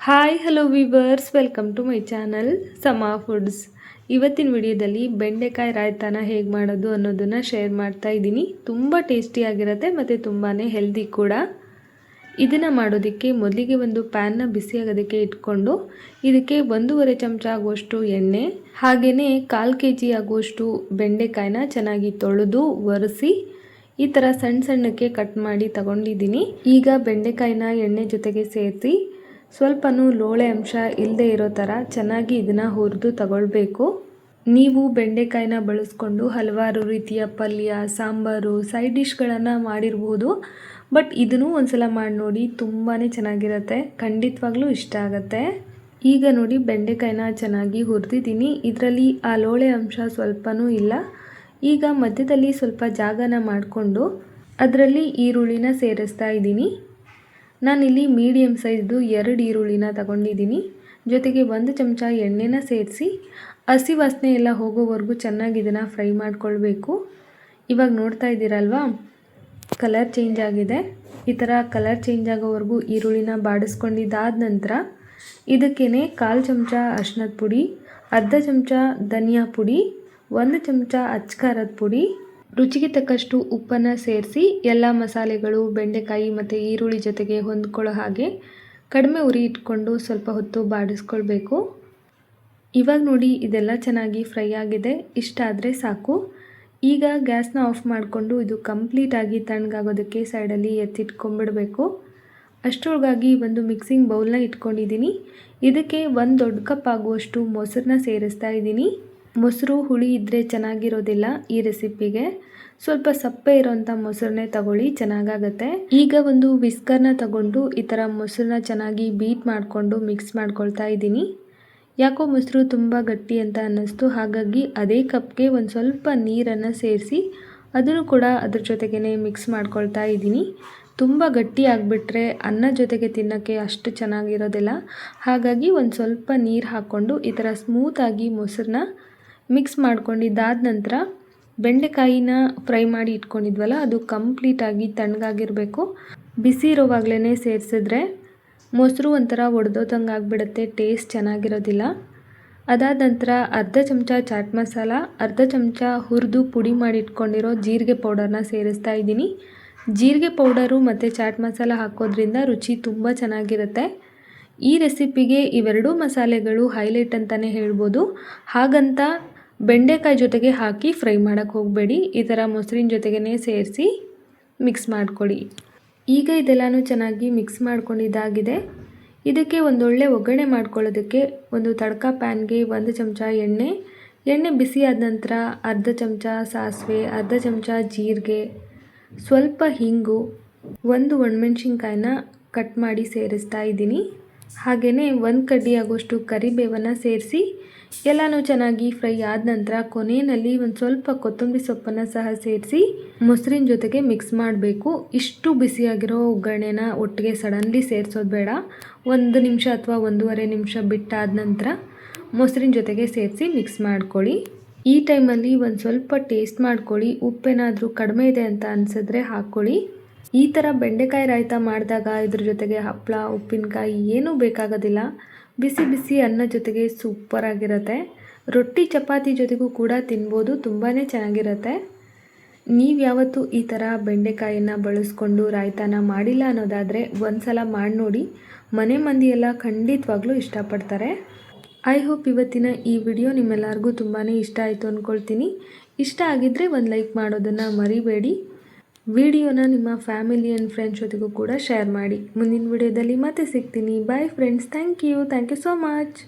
Hi hello viewers welcome to my channel Sama foods ಇವತ್ತಿನ ವಿಡಿಯೋದಲ್ಲಿ ಬೆಂಡೆಕಾಯಿ ರಾಯ್ತಾನ ಹೇಗೆ ಮಾಡೋದು ಅನ್ನೋದನ್ನು ಶೇರ್ ಮಾಡ್ತಾ ಇದ್ದೀನಿ. ತುಂಬ ಟೇಸ್ಟಿಯಾಗಿರುತ್ತೆ ಮತ್ತು ತುಂಬಾ ಹೆಲ್ದಿ ಕೂಡ. ಇದನ್ನು ಮಾಡೋದಕ್ಕೆ ಮೊದಲಿಗೆ ಒಂದು ಪ್ಯಾನ್ನ ಬಿಸಿಯಾಗೋದಕ್ಕೆ ಇಟ್ಕೊಂಡು ಇದಕ್ಕೆ ಒಂದೂವರೆ ಚಮಚ ಆಗುವಷ್ಟು ಎಣ್ಣೆ ಹಾಗೆಯೇ ಕಾಲು ಕೆ ಜಿ ಆಗುವಷ್ಟು ಬೆಂಡೆಕಾಯಿನ ಚೆನ್ನಾಗಿ ತೊಳೆದು ಒರೆಸಿ ಈ ಥರ ಸಣ್ಣ ಸಣ್ಣಕ್ಕೆ ಕಟ್ ಮಾಡಿ ತಗೊಂಡಿದ್ದೀನಿ. ಈಗ ಬೆಂಡೆಕಾಯಿನ ಎಣ್ಣೆ ಜೊತೆಗೆ ಸೇರಿಸಿ ಸ್ವಲ್ಪನೂ ಲೋಳೆ ಅಂಶ ಇಲ್ಲದೆ ಇರೋ ಥರ ಚೆನ್ನಾಗಿ ಇದನ್ನು ಹುರಿದು ತಗೊಳ್ಬೇಕು. ನೀವು ಬೆಂಡೆಕಾಯಿನ ಬಳಸ್ಕೊಂಡು ಹಲವಾರು ರೀತಿಯ ಪಲ್ಯ, ಸಾಂಬಾರು ಸೈಡ್ ಡಿಶ್ಗಳನ್ನು ಮಾಡಿರ್ಬೋದು. ಬಟ್ ಇದನ್ನು ಒಂದ್ಸಲ ಮಾಡಿ ನೋಡಿ ತುಂಬಾ ಚೆನ್ನಾಗಿರುತ್ತೆ. ಖಂಡಿತವಾಗ್ಲೂ ಇಷ್ಟ ಆಗುತ್ತೆ. ಈಗ ನೋಡಿ ಬೆಂಡೆಕಾಯಿನ ಚೆನ್ನಾಗಿ ಹುರಿದಿದ್ದೀನಿ. ಇದರಲ್ಲಿ ಆ ಲೋಳೆ ಅಂಶ ಸ್ವಲ್ಪನೂ ಇಲ್ಲ. ಈಗ ಮಧ್ಯದಲ್ಲಿ ಸ್ವಲ್ಪ ಜಾಗನ ಮಾಡಿಕೊಂಡು ಅದರಲ್ಲಿ ಈರುಳ್ಳಿನ ಸೇರಿಸ್ತಾ ಇದ್ದೀನಿ. ನಾನಿಲ್ಲಿ ಮೀಡಿಯಮ್ ಸೈಜ್ದು ಎರಡು ಈರುಳ್ಳಿನ ತಗೊಂಡಿದ್ದೀನಿ. ಜೊತೆಗೆ ಒಂದು ಚಮಚ ಎಣ್ಣೆನ ಸೇರಿಸಿ, ಹಸಿ ವಾಸನೆ ಎಲ್ಲ ಹೋಗೋವರೆಗೂ ಚೆನ್ನಾಗಿ ಇದನ್ನು ಫ್ರೈ ಮಾಡಿಕೊಳ್ಬೇಕು. ಇವಾಗ ನೋಡ್ತಾ ಇದ್ದೀರಲ್ವಾ ಕಲರ್ ಚೇಂಜ್ ಆಗಿದೆ. ಈ ಥರ ಕಲರ್ ಚೇಂಜ್ ಆಗೋವರೆಗೂ ಈರುಳ್ಳಿನ ಬಾಡಿಸ್ಕೊಂಡಿದ್ದಾದ ನಂತರ ಇದಕ್ಕೇ ಕಾಲು ಚಮಚ ಅರ್ಶಿನದ ಪುಡಿ, ಅರ್ಧ ಚಮಚ ಧನಿಯಾ ಪುಡಿ, ಒಂದು ಚಮಚ ಅಚ್ಕಾರದ ಪುಡಿ ರುಚಿಗೆ ತಕ್ಕಷ್ಟು ಉಪ್ಪನ್ನು ಸೇರಿಸಿ ಎಲ್ಲ ಮಸಾಲೆಗಳು, ಬೆಂಡೆಕಾಯಿ ಮತ್ತು ಈರುಳ್ಳಿ ಜೊತೆಗೆ ಹೊಂದ್ಕೊಳ್ಳೋ ಹಾಗೆ ಕಡಿಮೆ ಉರಿ ಇಟ್ಕೊಂಡು ಸ್ವಲ್ಪ ಹೊತ್ತು ಬಾಡಿಸ್ಕೊಳ್ಬೇಕು. ಇವಾಗ ನೋಡಿ ಇದೆಲ್ಲ ಚೆನ್ನಾಗಿ ಫ್ರೈ ಆಗಿದೆ. ಇಷ್ಟ ಆದರೆ ಸಾಕು. ಈಗ ಗ್ಯಾಸ್ನ ಆಫ್ ಮಾಡಿಕೊಂಡು ಇದು ಕಂಪ್ಲೀಟಾಗಿ ತಣ್ಣಗಾಗೋದಕ್ಕೆ ಸೈಡಲ್ಲಿ ಎತ್ತಿಟ್ಕೊಂಡ್ಬಿಡಬೇಕು. ಅಷ್ಟರೊಳಗಾಗಿ ಒಂದು ಮಿಕ್ಸಿಂಗ್ ಬೌಲ್ನ ಇಟ್ಕೊಂಡಿದ್ದೀನಿ. ಇದಕ್ಕೆ ಒಂದು ದೊಡ್ಡ ಕಪ್ ಆಗುವಷ್ಟು ಮೊಸರನ್ನ ಸೇರಿಸ್ತಾ ಇದ್ದೀನಿ. ಮೊಸರು ಹುಳಿ ಇದ್ದರೆ ಚೆನ್ನಾಗಿರೋದಿಲ್ಲ ಈ ರೆಸಿಪಿಗೆ. ಸ್ವಲ್ಪ ಸಪ್ಪೆ ಇರೋಂಥ ಮೊಸರನ್ನೇ ತಗೊಳ್ಳಿ, ಚೆನ್ನಾಗಾಗತ್ತೆ. ಈಗ ಒಂದು ವಿಸ್ಕರ್ನ ತಗೊಂಡು ಈ ಥರ ಮೊಸರನ್ನ ಚೆನ್ನಾಗಿ ಬೀಟ್ ಮಾಡಿಕೊಂಡು ಮಿಕ್ಸ್ ಮಾಡ್ಕೊಳ್ತಾ ಇದ್ದೀನಿ. ಯಾಕೋ ಮೊಸರು ತುಂಬ ಗಟ್ಟಿ ಅಂತ ಅನ್ನಿಸ್ತು. ಹಾಗಾಗಿ ಅದೇ ಕಪ್ಗೆ ಒಂದು ಸ್ವಲ್ಪ ನೀರನ್ನು ಸೇರಿಸಿ ಅದನ್ನು ಕೂಡ ಅದ್ರ ಜೊತೆಗೇ ಮಿಕ್ಸ್ ಮಾಡ್ಕೊಳ್ತಾ ಇದ್ದೀನಿ. ತುಂಬ ಗಟ್ಟಿ ಆಗಿಬಿಟ್ರೆ ಅನ್ನ ಜೊತೆಗೆ ತಿನ್ನೋಕ್ಕೆ ಅಷ್ಟು ಚೆನ್ನಾಗಿರೋದಿಲ್ಲ. ಹಾಗಾಗಿ ಒಂದು ಸ್ವಲ್ಪ ನೀರು ಹಾಕ್ಕೊಂಡು ಈ ಥರ ಸ್ಮೂತಾಗಿ ಮೊಸರನ್ನ ಮಿಕ್ಸ್ ಮಾಡ್ಕೊಂಡಿದ್ದಾದ ನಂತರ ಬೆಂಡೆಕಾಯಿನ ಫ್ರೈ ಮಾಡಿ ಇಟ್ಕೊಂಡಿದ್ವಲ್ಲ, ಅದು ಕಂಪ್ಲೀಟಾಗಿ ತಣ್ಣಗಾಗಿರಬೇಕು. ಬಿಸಿ ಇರೋವಾಗಲೇ ಸೇರಿಸಿದ್ರೆ ಮೊಸರು ಒಂಥರ ಒಡೆದೋದಂಗೆ ಆಗಿಬಿಡುತ್ತೆ, ಟೇಸ್ಟ್ ಚೆನ್ನಾಗಿರೋದಿಲ್ಲ. ಅದಾದ ನಂತರ ಅರ್ಧ ಚಮಚ ಚಾಟ್ ಮಸಾಲ, ಅರ್ಧ ಚಮಚ ಹುರಿದು ಪುಡಿ ಮಾಡಿ ಇಟ್ಕೊಂಡಿರೋ ಜೀರಿಗೆ ಪೌಡರ್ನ ಸೇರಿಸ್ತಾ ಇದ್ದೀನಿ. ಜೀರಿಗೆ ಪೌಡರು ಮತ್ತು ಚಾಟ್ ಮಸಾಲ ಹಾಕೋದ್ರಿಂದ ರುಚಿ ತುಂಬ ಚೆನ್ನಾಗಿರುತ್ತೆ. ಈ ರೆಸಿಪಿಗೆ ಇವೆರಡೂ ಮಸಾಲೆಗಳು ಹೈಲೈಟ್ ಅಂತಲೇ ಹೇಳ್ಬೋದು. ಹಾಗಂತ ಬೆಂಡೆಕಾಯಿ ಜೊತೆಗೆ ಹಾಕಿ ಫ್ರೈ ಮಾಡೋಕ್ಕೆ ಹೋಗಬೇಡಿ. ಈ ಥರ ಮೊಸರಿನ ಜೊತೆಗೇ ಸೇರಿಸಿ ಮಿಕ್ಸ್ ಮಾಡಿಕೊಡಿ ಈಗ ಇದೆಲ್ಲನೂ ಚೆನ್ನಾಗಿ ಮಿಕ್ಸ್ ಮಾಡ್ಕೊಂಡಿದ್ದಾಗಿದೆ ಇದಕ್ಕೆ ಒಂದೊಳ್ಳೆ ಒಗ್ಗರಣೆ ಮಾಡ್ಕೊಳ್ಳೋದಕ್ಕೆ ಒಂದು ತಡ್ಕ ಪ್ಯಾನ್ಗೆ ಒಂದು ಚಮಚ ಎಣ್ಣೆ. ಎಣ್ಣೆ ಬಿಸಿ ಆದ ನಂತರ ಅರ್ಧ ಚಮಚ ಸಾಸಿವೆ, ಅರ್ಧ ಚಮಚ ಜೀರಿಗೆ, ಸ್ವಲ್ಪ ಹಿಂಗು, ಒಂದು ಒಣಮೆಣ್ಸಿನ್ಕಾಯಿನ ಕಟ್ ಮಾಡಿ ಸೇರಿಸ್ತಾ ಇದ್ದೀನಿ. ಹಾಗೆಯೇ ಒಂದು ಕಡ್ಡಿ ಆಗೋಷ್ಟು ಕರಿಬೇವನ್ನು ಸೇರಿಸಿ ಎಲ್ಲನೂ ಚೆನ್ನಾಗಿ ಫ್ರೈ ಆದ ನಂತರ ಕೊನೆಯಲ್ಲಿ ಒಂದು ಸ್ವಲ್ಪ ಕೊತ್ತಂಬರಿ ಸೊಪ್ಪನ್ನು ಸಹ ಸೇರಿಸಿ ಮೊಸರಿನ ಜೊತೆಗೆ ಮಿಕ್ಸ್ ಮಾಡಬೇಕು. ಇಷ್ಟು ಬಿಸಿಯಾಗಿರೋ ಒಗ್ಗರಣೆನ ಒಟ್ಟಿಗೆ ಸಡನ್ಲಿ ಸೇರಿಸೋದು ಬೇಡ. ಒಂದು ನಿಮಿಷ ಅಥವಾ ಒಂದೂವರೆ ನಿಮಿಷ ಬಿಟ್ಟಾದ ನಂತರ ಮೊಸರಿನ ಜೊತೆಗೆ ಸೇರಿಸಿ ಮಿಕ್ಸ್ ಮಾಡ್ಕೊಳ್ಳಿ. ಈ ಟೈಮಲ್ಲಿ ಒಂದು ಸ್ವಲ್ಪ ಟೇಸ್ಟ್ ಮಾಡ್ಕೊಳ್ಳಿ. ಉಪ್ಪೇನಾದರೂ ಕಡಿಮೆ ಇದೆ ಅಂತ ಅನಿಸಿದ್ರೆ ಹಾಕ್ಕೊಳ್ಳಿ. ಈ ಥರ ಬೆಂಡೆಕಾಯಿ ರಾಯ್ತ ಮಾಡಿದಾಗ ಇದ್ರ ಜೊತೆಗೆ ಹಪ್ಪಳ ಉಪ್ಪಿನಕಾಯಿ ಏನೂ ಬೇಕಾಗೋದಿಲ್ಲ. ಬಿಸಿ ಬಿಸಿ ಅನ್ನ ಜೊತೆಗೆ ಸೂಪರಾಗಿರುತ್ತೆ ರೊಟ್ಟಿ, ಚಪಾತಿ ಜೊತೆಗೂ ಕೂಡ ತಿನ್ಬೋದು ತುಂಬಾ ಚೆನ್ನಾಗಿರುತ್ತೆ. ನೀವು ಯಾವತ್ತೂ ಈ ಥರ ಬೆಂಡೆಕಾಯಿನ ಬಳಸ್ಕೊಂಡು ರಾಯ್ತಾನ ಮಾಡಿಲ್ಲ ಅನ್ನೋದಾದರೆ ಒಂದು ಸಲ ಮಾಡಿ ನೋಡಿ. ಮನೆ ಮಂದಿಯೆಲ್ಲ ಖಂಡಿತವಾಗ್ಲೂ ಇಷ್ಟಪಡ್ತಾರೆ. ಐ ಹೋಪ್ ಇವತ್ತಿನ ಈ ವಿಡಿಯೋ ನಿಮ್ಮೆಲ್ಲರಿಗೂ ತುಂಬಾ ಇಷ್ಟ ಆಯಿತು ಅಂದ್ಕೊಳ್ತೀನಿ ಇಷ್ಟ ಆಗಿದ್ದರೆ ಒಂದು ಲೈಕ್ ಮಾಡೋದನ್ನು ಮರಿಬೇಡಿ. ವಿಡಿಯೋನ ನಿಮ್ಮ ಫ್ಯಾಮಿಲಿ ಆ್ಯಂಡ್ ಫ್ರೆಂಡ್ಸ್ ಜೊತೆಗೂ ಕೂಡ ಶೇರ್ ಮಾಡಿ. ಮುಂದಿನ ವಿಡಿಯೋದಲ್ಲಿ ಮತ್ತೆ ಸಿಗ್ತೀನಿ. Bye friends thank you thank you so much